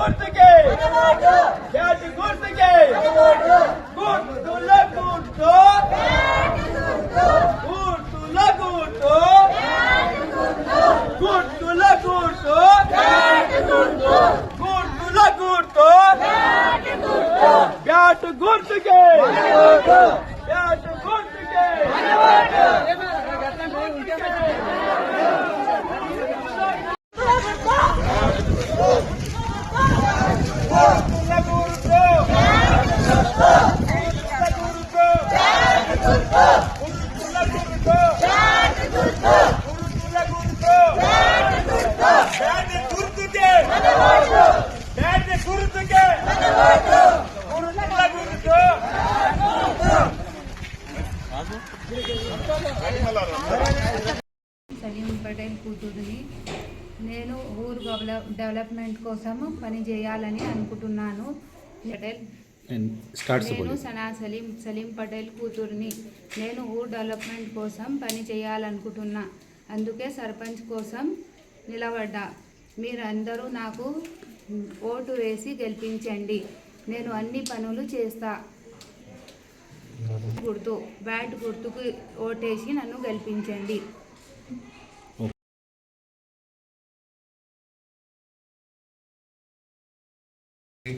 గుర్తుకే బ్యాట్ గుర్తుకే గుర్తుల గుర్తు గుర్తుల గుర్తు గుర్తుల గుర్తు గుర్తుల గుర్తు బ్యాట్ గుర్తుకే బ్యాట్ గుర్తుకే గుర్తుల గుర్తు గుర్తుల గుర్తు గుర్తుల గుర్తు గుర్తుల గుర్తు బ్యాట్ గుర్తుకే సలీం పటేల్ కూతురిని నేను ఊరు డెవలప్ డెవలప్మెంట్ కోసం పని చేయాలని అనుకుంటున్నాను. పటేల్ నేను సనా సలీం సలీం పటేల్ కూతురిని నేను ఊరు డెవలప్మెంట్ కోసం పని చేయాలనుకుంటున్నా. అందుకే సర్పంచ్ కోసం నిలబడ్డా. మీరందరూ నాకు ఓటు వేసి గెలిపించండి. నేను అన్ని పనులు చేస్తా. గుర్తు బ్యాట్ గుర్తుకు ఓటేసి నన్ను గెలిపించండి.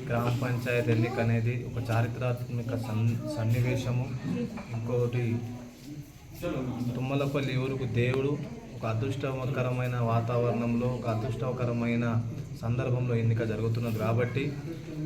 గ్రామ పంచాయతీ ఎన్నిక అనేది ఒక చారిత్రాత్మక సన్ సన్నివేశము. ఇంకోటి తుమ్మలపల్లి ఊరుకు దేవుడు ఒక అదృష్టకరమైన వాతావరణంలో ఒక అదృష్టకరమైన సందర్భంలో ఎన్నిక జరుగుతున్నది కాబట్టి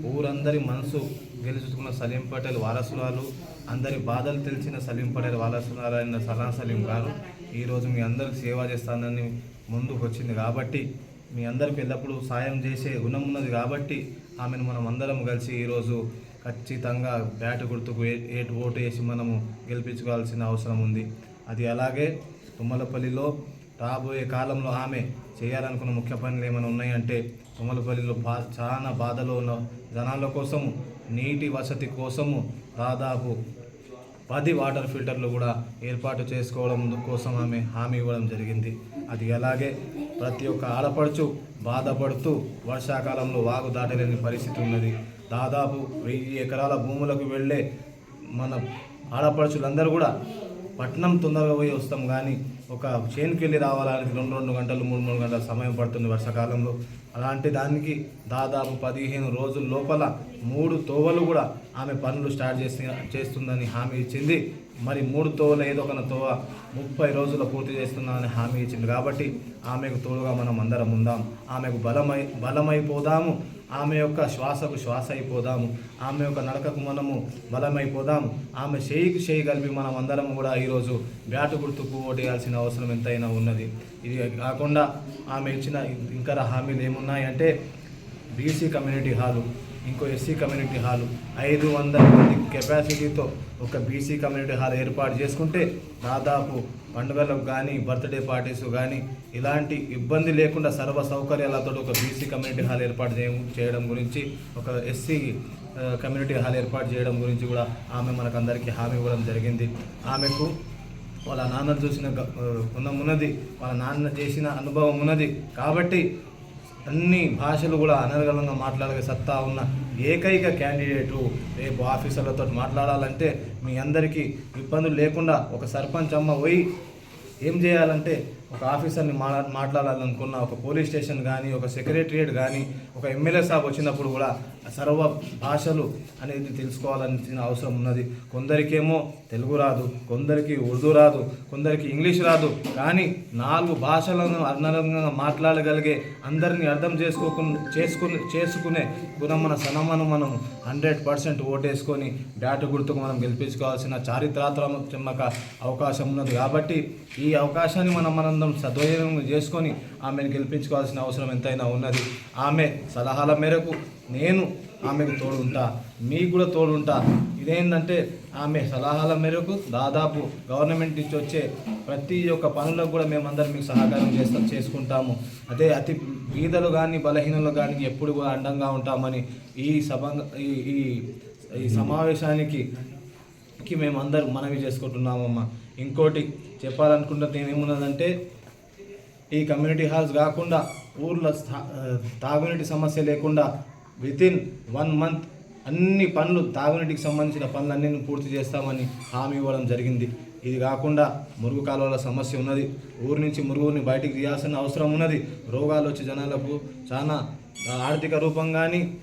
ఊరందరి మనసు గెలుచుకున్న సలీం పటేల్ వారసురాలు అందరి బాధలు తెలిసిన సలీం పటేల్ వారసురాలైన సలా సలీం గారు ఈరోజు మీ అందరికి సేవ చేస్తానని ముందుకు వచ్చింది కాబట్టి మీ అందరికి ఎల్లప్పుడూ సాయం చేసే గుణం ఉన్నది కాబట్టి ఆమెను మనం అందరం కలిసి ఈరోజు ఖచ్చితంగా బ్యాట్ గుర్తుకు ఏ ఓటు వేసి మనము గెలిపించుకోవాల్సిన అవసరం ఉంది. అది అలాగే తుమ్మలపల్లిలో రాబోయే కాలంలో ఆమె చేయాలనుకున్న ముఖ్య పనులు ఏమైనా ఉన్నాయంటే తుమ్మలపల్లిలో బా చాలా బాధలో ఉన్న జనాల కోసము నీటి వసతి కోసము దాదాపు పది వాటర్ ఫిల్టర్లు కూడా ఏర్పాటు చేసుకోవడం కోసం ఆమె హామీ ఇవ్వడం జరిగింది. అది అలాగే ప్రతి ఒక్క ఆడపడుచు బాధపడుతూ వర్షాకాలంలో వాగు దాటలేని పరిస్థితి ఉన్నది. దాదాపు వెయ్యి ఎకరాల భూములకు వెళ్ళే మన ఆడపడుచులందరూ కూడా పట్నం తొందరగా పోయి వస్తాం కానీ ఒక చేనుకి వెళ్ళి రావడానికి రెండు రెండు గంటలు మూడు మూడు గంటల సమయం పడుతుంది వర్షాకాలంలో. అలాంటి దానికి దాదాపు పదిహేను రోజుల లోపల మూడు తోవలు కూడా ఆమె పనులు స్టార్ట్ చేసి చేస్తుందని హామీ ఇచ్చింది. మరి మూడు తోవలు ఏదో ఒక తోవ ముప్పై రోజులు పూర్తి చేస్తున్నామని హామీ ఇచ్చింది. కాబట్టి ఆమెకు తోడుగా మనం అందరం ఉందాం. ఆమెకు బలమై బలమైపోదాము. ఆమె యొక్క శ్వాసకు శ్వాస అయిపోదాము. ఆమె యొక్క నడకకు మనము బలమైపోదాము. ఆమె చేయికి చేయి కలిపి మనం అందరం కూడా ఈరోజు బ్యాటు గుర్తుకు ఓటేయాల్సిన అవసరం ఎంతైనా ఉన్నది. ఇది కాకుండా ఆమె ఇచ్చిన ఇంకా హామీలు ఏమున్నాయంటే బీసీ కమ్యూనిటీ హాలు. ఇంకో ఎస్సీ కమ్యూనిటీ హాలు. ఐదు వందల మంది కెపాసిటీతో ఒక బీసీ కమ్యూనిటీ హాల్ ఏర్పాటు చేసుకుంటే దాదాపు పండుగలకు కానీ బర్త్డే పార్టీస్ కానీ ఇలాంటి ఇబ్బంది లేకుండా సర్వ సౌకర్యాలతో ఒక బీసీ కమ్యూనిటీ హాల్ ఏర్పాటు చేయ- చేయడం గురించి ఒక ఎస్సీ కమ్యూనిటీ హాల్ ఏర్పాటు చేయడం గురించి కూడా ఆమె మనకందరికీ హామీ ఇవ్వడం జరిగింది. ఆమెకు వాళ్ళ నాన్న చూసిన ఉన్నది వాళ్ళ నాన్న చేసిన అనుభవం ఉన్నది. కాబట్టి అన్ని భాషలు కూడా అనర్గళంగా మాట్లాడే సత్తా ఉన్న ఏకైక క్యాండిడేటు రేపు ఆఫీసర్లతో మాట్లాడాలంటే మీ అందరికీ ఇబ్బందులు లేకుండా ఒక సర్పంచ్ అమ్మ పోయి ఏం చేయాలంటే ఒక ఆఫీసర్ని మాట్లా మాట్లాడాలనుకున్న ఒక పోలీస్ స్టేషన్ కానీ ఒక సెక్రటరియేట్ కానీ ఒక ఎమ్మెల్యే సాబ్ వచ్చినప్పుడు కూడా సర్వ భాషలు అనేది తెలుసుకోవాలని అవసరం ఉన్నది. కొందరికేమో తెలుగు రాదు కొందరికి ఉర్దూ రాదు కొందరికి ఇంగ్లీష్ రాదు. కానీ నాలుగు భాషలను అనర్గంగా మాట్లాడగలిగే అందరినీ అర్థం చేసుకోకు చేసుకుని చేసుకునే గుణం మన సనమను మనం హండ్రెడ్ పర్సెంట్ ఓటేసుకొని బ్యాటు గుర్తుకు మనం గెలిపించుకోవాల్సిన చారిత్రాత్మక అవకాశం ఉన్నది. కాబట్టి ఈ అవకాశాన్ని మనం మనందరం సద్వినియోగం చేసుకొని ఆమెను గెలిపించుకోవాల్సిన అవసరం ఎంతైనా ఉన్నది. ఆమె సలహాల మేరకు నేను ఆమెకు తోడుంటా. మీకు కూడా తోడుంటా. ఇదేంటంటే ఆమె సలహాల మేరకు దాదాపు గవర్నమెంట్ నుంచి వచ్చే ప్రతి ఒక్క పనులకు కూడా మేమందరం మీకు సహకారం చేస్తాం చేసుకుంటాము. అదే అతి బీదలు కానీ బలహీనలు కానీ ఎప్పుడు కూడా అండంగా ఉంటామని ఈ సభ ఈ ఈ ఈ సమావేశానికి కి మేము మనవి చేసుకుంటున్నామమ్మా. ఇంకోటి చెప్పాలనుకుంటే నేనేమున్నదంటే ఈ కమ్యూనిటీ హాల్స్ కాకుండా ఊర్లో స్థా- తాగునీటి సమస్య లేకుండా వితిన్ వన్ మంత్ అన్ని పనులు తాగునీటికి సంబంధించిన పనులన్నీ పూర్తి చేస్తామని హామీ ఇవ్వడం జరిగింది. ఇది కాకుండా మురుగు కాలువల సమస్య ఉన్నది. ఊరి నుంచి మురుగుని బయటికి తీయాల్సిన అవసరం ఉన్నది. రోగాలు వచ్చి జనాలకు చాలా ఆర్థిక రూపం కానీ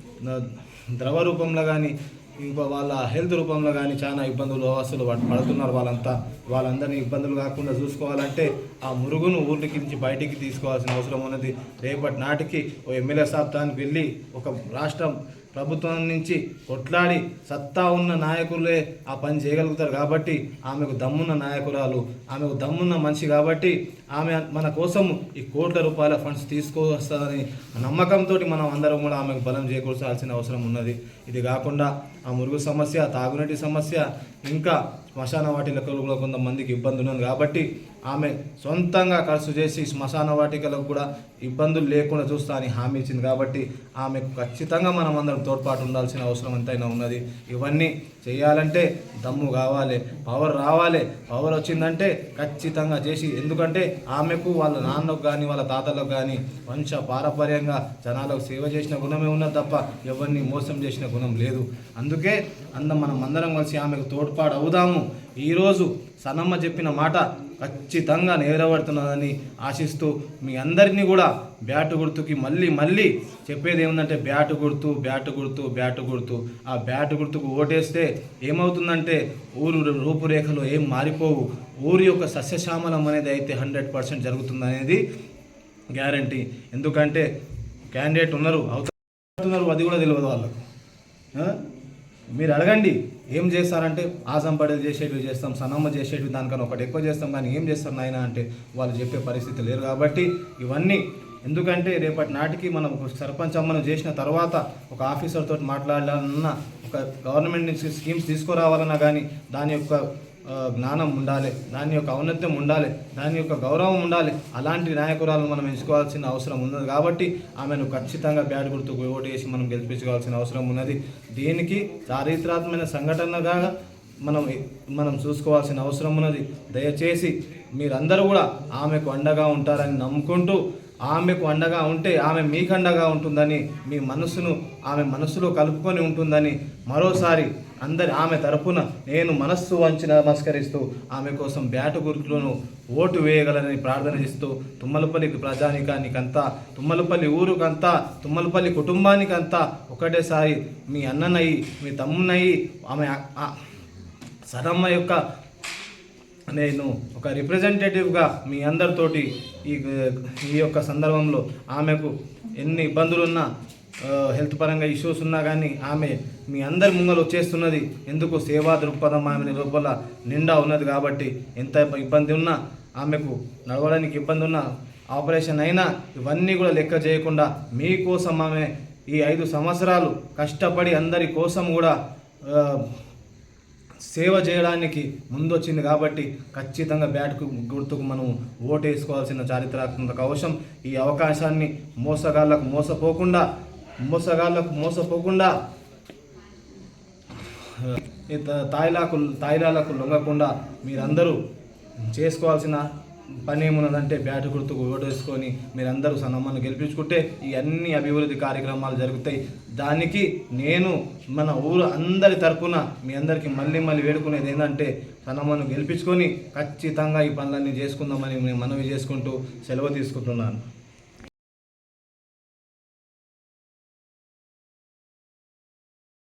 ద్రవ రూపంలో కానీ వాళ్ళ హెల్త్ రూపంలో కానీ చాలా ఇబ్బందులు అవస్థలు పడుతున్నారు వాళ్ళంతా. వాళ్ళందరినీ ఇబ్బందులు కాకుండా చూసుకోవాలంటే ఆ మురుగును ఊరికి నుంచి బయటికి తీసుకోవాల్సిన అవసరం ఉన్నది. రేపటి నాటికి ఓ ఎమ్మెల్యే సాబ్ దానికి వెళ్ళి ఒక రాష్ట్రం ప్రభుత్వం నుంచి కొట్లాడి సత్తా ఉన్న నాయకులే ఆ పని చేయగలుగుతారు కాబట్టి ఆమెకు దమ్మున్న నాయకురాలు ఆమెకు దమ్మున్న మనిషి కాబట్టి ఆమె మన కోసం ఈ కోట్ల రూపాయల ఫండ్స్ తీసుకొస్తుందని నమ్మకంతో మనం అందరం కూడా ఆమెకు బలం చేకూర్చాల్సిన అవసరం ఉన్నది. ఇది కాకుండా ఆ మురుగు సమస్య తాగునీటి సమస్య ఇంకా శ్మశాన వాటిలో కూడా కొంతమందికి ఇబ్బంది ఉన్నది కాబట్టి ఆమె సొంతంగా ఖర్చు చేసి శ్మశాన వాటికలకు కూడా ఇబ్బందులు లేకుండా చూస్తా అని హామీ ఇచ్చింది కాబట్టి ఆమెకు ఖచ్చితంగా మనం అందరం తోడ్పాటు ఉండాల్సిన అవసరం ఎంతైనా ఉన్నది. ఇవన్నీ చేయాలంటే దమ్ము కావాలి పవర్ రావాలి. పవర్ వచ్చిందంటే ఖచ్చితంగా చేసి ఎందుకంటే ఆమెకు వాళ్ళ నాన్నకు కానీ వాళ్ళ తాతలకు కానీ వంశ పారపర్యంగా జనాలకు సేవ చేసిన గుణమే ఉన్నది తప్ప ఎవరిని మోసం చేసిన గుణం లేదు. అందుకే అందం మనం అందరం కలిసి ఆమెకు తోడ్పాటు అవుదాము. ఈరోజు సనమ్మ చెప్పిన మాట ఖచ్చితంగా నెరవేరుతున్నదని ఆశిస్తూ మీ అందరినీ కూడా బ్యాటు గుర్తుకి మళ్ళీ మళ్ళీ చెప్పేది ఏముందంటే బ్యాటు గుర్తు బ్యాటు గుర్తు బ్యాటు గుర్తు. ఆ బ్యాటు గుర్తుకు ఓటేస్తే ఏమవుతుందంటే ఊరు రూపురేఖలు ఏం మారిపోవు. ఊరి యొక్క సస్యశ్యామలం అనేది అయితే హండ్రెడ్ పర్సెంట్ జరుగుతుందనేది గ్యారంటీ. ఎందుకంటే క్యాండిడేట్ ఉన్నారు అవుతున్నారు అది కూడా తెలియదు వాళ్ళకు. మీరు అడగండి ఏం చేస్తారంటే ఆసం పడేది చేసేటివి చేస్తాం సనమ్మ చేసేటివి దానికన్నా ఒకటి ఎక్కువ చేస్తాం కానీ ఏం చేస్తారు నాయన అంటే వాళ్ళు చెప్పే పరిస్థితి లేరు కాబట్టి ఇవన్నీ. ఎందుకంటే రేపటి నాటికి మనం ఒక సర్పంచ్ అమ్మను చేసిన తర్వాత ఒక ఆఫీసర్ తోటి మాట్లాడాలన్నా ఒక గవర్నమెంట్ నుంచి స్కీమ్స్ తీసుకురావాలన్నా కానీ దాని యొక్క జ్ఞానం ఉండాలి దాని యొక్క ఔన్నత్యం ఉండాలి దాని యొక్క గౌరవం ఉండాలి. అలాంటి నాయకురాలను మనం ఎంచుకోవాల్సిన అవసరం ఉన్నది. కాబట్టి ఆమెను ఖచ్చితంగా బ్యాట్ గుర్తుకు ఓటు వేసి మనం గెలిపించుకోవాల్సిన అవసరం ఉన్నది. దీనికి చారిత్రాత్మకమైన సంఘటనగా మనం మనం చూసుకోవాల్సిన అవసరం ఉన్నది. దయచేసి మీరందరూ కూడా ఆమెకు అండగా ఉంటారని నమ్ముకుంటూ ఆమెకు అండగా ఉంటే ఆమె మీకు అండగా ఉంటుందని మీ మనసును ఆమె మనసులో కలుపుకొని ఉంటుందని మరోసారి అందరి ఆమె తరపున నేను మనస్సు వంచి నమస్కరిస్తూ ఆమె కోసం బ్యాటు గుర్తులను ఓటు వేయగలనని ప్రార్థన చేస్తూ తుమ్మలపల్లి ప్రజానికానికంతా తుమ్మలపల్లి ఊరుకంతా తుమ్మలపల్లి కుటుంబానికంతా ఒకటేసారి మీ అన్ననయ్యి మీ తమ్మునయ్యి ఆమె సదమ్మ సరమ్మ యొక్క నేను ఒక రిప్రజెంటేటివ్గా మీ అందరితోటి ఈ ఈ యొక్క సందర్భంలో ఆమెకు ఎన్ని ఇబ్బందులున్నా హెల్త్ పరంగా ఇష్యూస్ ఉన్నా కానీ ఆమె మీ అందరి ముంగలు వచ్చేస్తున్నది. ఎందుకు సేవా దృక్పథం ఆమె లోపల నిండా ఉన్నది కాబట్టి ఎంత ఇబ్బంది ఉన్నా ఆమెకు నడవడానికి ఇబ్బంది ఉన్నా ఆపరేషన్ అయినా ఇవన్నీ కూడా లెక్క చేయకుండా మీకోసం ఆమె ఈ ఐదు సంవత్సరాలు కష్టపడి అందరి కోసం కూడా సేవ చేయడానికి ముందొచ్చింది కాబట్టి ఖచ్చితంగా బ్యాట్కు గుర్తుకు మనం ఓటు వేసుకోవాల్సిన చారిత్రాత్మక అవసరం ఈ అవకాశాన్ని మోసగాళ్ళకు మోసపోకుండా మోసగాళ్ళకు మోసపోకుండా తాయిలాకు తాయిలాలకు లొంగకుండా మీరందరూ చేసుకోవాల్సిన పని ఏమున్నదంటే బ్యాట్ గుర్తుకు ఓటు వేసుకొని మీరందరూ సన్నమ్మను గెలిపించుకుంటే ఈ అన్ని అభివృద్ధి కార్యక్రమాలు జరుగుతాయి. దానికి నేను మన ఊరు అందరి తరపున మీ అందరికీ మళ్ళీ మళ్ళీ వేడుకునేది ఏంటంటే సన్నమ్మను గెలిపించుకొని ఖచ్చితంగా ఈ పనులన్నీ చేసుకుందామని నేను మనవి చేసుకుంటూ సెలవు తీసుకుంటున్నాను.